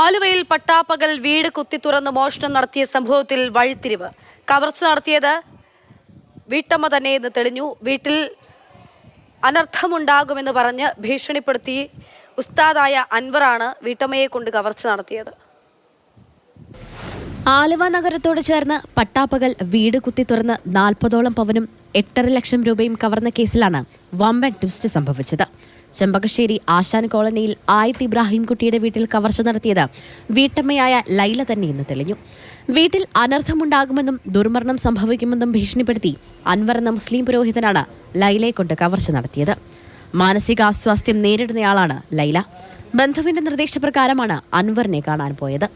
ആലുവയിൽ പട്ടാപ്പകൽ വീട് കുത്തി തുറന്ന് മോഷണം നടത്തിയ സംഭവത്തിൽ വഴിത്തിരിവ്. കവർച്ച നടത്തിയത് വീട്ടമ്മ തന്നെയെന്ന് തെളിഞ്ഞു. വീട്ടിൽ അനർത്ഥമുണ്ടാകുമെന്ന് പറഞ്ഞ് ഭീഷണിപ്പെടുത്തി ഉസ്താദായ അൻവറാണ് വീട്ടമ്മയെ കൊണ്ട് കവർച്ച നടത്തിയത്. ആലുവ നഗരത്തോട് ചേർന്ന് പട്ടാപ്പകൽ വീട് കുത്തി തുറന്ന് നാൽപ്പതോളം പവനും എട്ടര ലക്ഷം രൂപയും കവർന്ന കേസിലാണ് വമ്പൻ ട്വിസ്റ്റ് സംഭവിച്ചത്. ചെമ്പകശ്ശേരി ആശാൻ കോളനിയിൽ ആയിത്ത് ഇബ്രാഹിം കുട്ടിയുടെ വീട്ടിൽ കവർച്ച നടത്തിയത് വീട്ടമ്മയായ ലൈല തന്നെ ഇന്ന് തെളിഞ്ഞു. വീട്ടിൽ അനർത്ഥമുണ്ടാകുമെന്നും ദുർമരണം സംഭവിക്കുമെന്നും ഭീഷണിപ്പെടുത്തി അൻവർ എന്ന മുസ്ലിം പുരോഹിതനാണ് ലൈലയെ കൊണ്ട് കവർച്ച നടത്തിയത്. മാനസികാസ്വാസ്ഥ്യം നേരിടുന്നയാളാണ് ലൈല. ബന്ധുവിന്റെ നിർദ്ദേശപ്രകാരമാണ് അൻവറിനെ കാണാൻ പോയത്.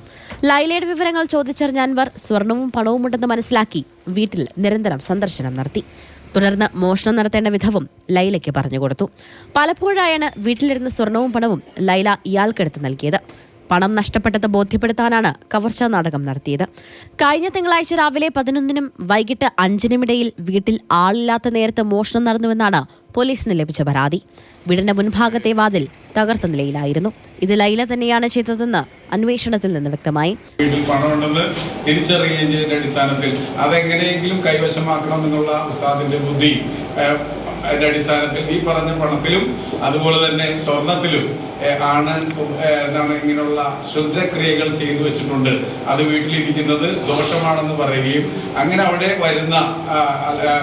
ലൈലയുടെ വിവരങ്ങൾ ചോദിച്ചറിഞ്ഞ അൻവർ സ്വർണവും പണവും ഉണ്ടെന്ന് മനസ്സിലാക്കി വീട്ടിൽ നിരന്തരം സന്ദർശനം നടത്തി. തുടർന്ന് മോഷണം നടത്തേണ്ട വിധവും ലൈലയ്ക്ക് പറഞ്ഞു പറഞ്ഞുകൊടുത്തു പലപ്പോഴായാണ് വീട്ടിലിരുന്ന സ്വർണവും പണവും ലൈല ഇയാൾക്കെടുത്ത് നൽകിയത്. പണം നഷ്ടപ്പെട്ടത് ബോധ്യപ്പെടുത്താനാണ് കവർച്ചാ നാടകം നടത്തിയത്. കഴിഞ്ഞ തിങ്കളാഴ്ച രാവിലെ പതിനൊന്നിനും വൈകിട്ട് അഞ്ചിനുമിടയിൽ വീട്ടിൽ ആളില്ലാത്ത നേരത്ത് മോഷണം നടന്നുവെന്നാണ് പോലീസിന് ലഭിച്ച പരാതി. വീടിന്റെ മുൻഭാഗത്തെ വാതിൽ തകർത്ത നിലയിലായിരുന്നു. ഇത് ലൈല തന്നെയാണ് ചെയ്തതെന്ന് അന്വേഷണത്തിൽ നിന്ന് വ്യക്തമായി. തിരിച്ചറിയുകയും ചെയ്തതിന്റെ അടിസ്ഥാനത്തിൽ അതെങ്ങനെയെങ്കിലും കൈവശമാക്കണം എന്നുള്ള ബുദ്ധി അതിന്റെ അടിസ്ഥാനത്തിൽ ഈ പറഞ്ഞ പണത്തിലും അതുപോലെ തന്നെ സ്വർണത്തിലും ആണ് എന്താണ് ഇങ്ങനെയുള്ള ശുദ്ധക്രിയകൾ ചെയ്തു വെച്ചിട്ടുണ്ട്. അത് വീട്ടിലിരിക്കുന്നത് ദോഷമാണെന്ന് പറയുകയും അങ്ങനെ അവിടെ വരുന്ന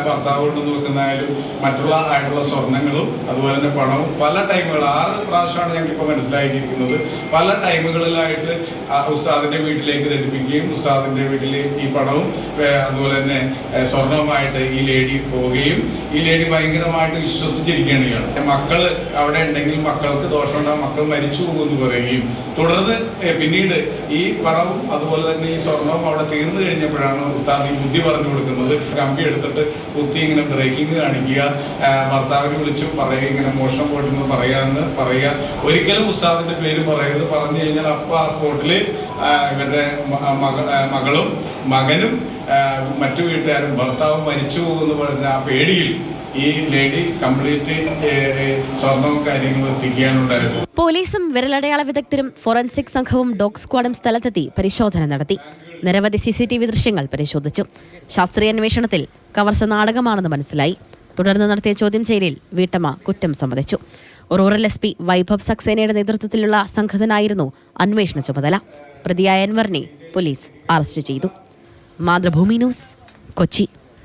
ഭർത്താവ് കൊണ്ട് നോക്കുന്നതായാലും മറ്റുള്ള ആയിട്ടുള്ള സ്വർണങ്ങളും അതുപോലെ തന്നെ പണവും പല ടൈമുകൾ ആറ് പ്രാവശ്യമാണ് ഞങ്ങൾക്കിപ്പോൾ മനസ്സിലാക്കിയിരിക്കുന്നത് പല ടൈമുകളിലായിട്ട് ഉസ്താദിന്റെ വീട്ടിലേക്ക് ധരിപ്പിക്കുകയും ഉസ്താദിന്റെ വീട്ടിൽ ഈ പണവും അതുപോലെ തന്നെ സ്വർണവുമായിട്ട് ഈ ലേഡി പോവുകയും ഈ ലേഡി ഭയങ്കരമായിട്ട് വിശ്വസിച്ചിരിക്കുകയാണ് ഇയാൾ. മക്കൾ അവിടെ ഉണ്ടെങ്കിൽ മക്കൾക്ക് ദോഷമുണ്ടാകും മക്കൾ മരിച്ചു പോകുമെന്ന് പറയുകയും തുടർന്ന് പിന്നീട് ഈ പറവും അതുപോലെ തന്നെ ഈ സ്വർണവും അവിടെ തീർന്നു കഴിഞ്ഞപ്പോഴാണ് ഉസ്താദ് ഈ ബുദ്ധി പറഞ്ഞു കൊടുക്കുന്നത്. കമ്പി എടുത്തിട്ട് കുത്തി ഇങ്ങനെ ബ്രേക്കിംഗ് കാണിക്കുക ഭർത്താവിനെ വിളിച്ചു പറയുക ഇങ്ങനെ മോഷണം പോയിട്ടെന്ന് പറയാന്ന് പറയുക. ഒരിക്കലും ഉസ്താദിന്റെ പേര് പറയരുത്. പറഞ്ഞു കഴിഞ്ഞാൽ അപ്പൊ ആ സ്പോട്ടിൽ ഇവരുടെ മക- മകളും മകനും മറ്റു വീട്ടുകാരും ഭർത്താവും മരിച്ചു പോകുമെന്ന് പറഞ്ഞ ആ പേടിയിൽ ഈ ലേഡി കംപ്ലീറ്റ് സ്വർണവും പോലീസും വിരലടയാള വിദഗ്ധരും ഫോറൻസിക് സംഘവും ഡോഗ് സ്ക്വാഡും സ്ഥലത്തെത്തി പരിശോധന നടത്തി. നിരവധി സി സി ടി വി ദൃശ്യങ്ങൾ പരിശോധിച്ചു. ശാസ്ത്രീയ അന്വേഷണത്തിൽ കവർച്ച നാടകമാണെന്ന് മനസ്സിലായി. തുടർന്ന് നടത്തിയ ചോദ്യം ചെയ്യലിൽ വീട്ടമ്മ കുറ്റം സമ്മതിച്ചു. റൂറൽ എസ് പി വൈഭവ് സക്സേനയുടെ നേതൃത്വത്തിലുള്ള സംഘത്തിനായിരുന്നു അന്വേഷണ ചുമതല. പ്രതിയായ അൻവറിനെ പോലീസ് അറസ്റ്റ് ചെയ്തു. മാതൃഭൂമി ന്യൂസ് കൊച്ചി.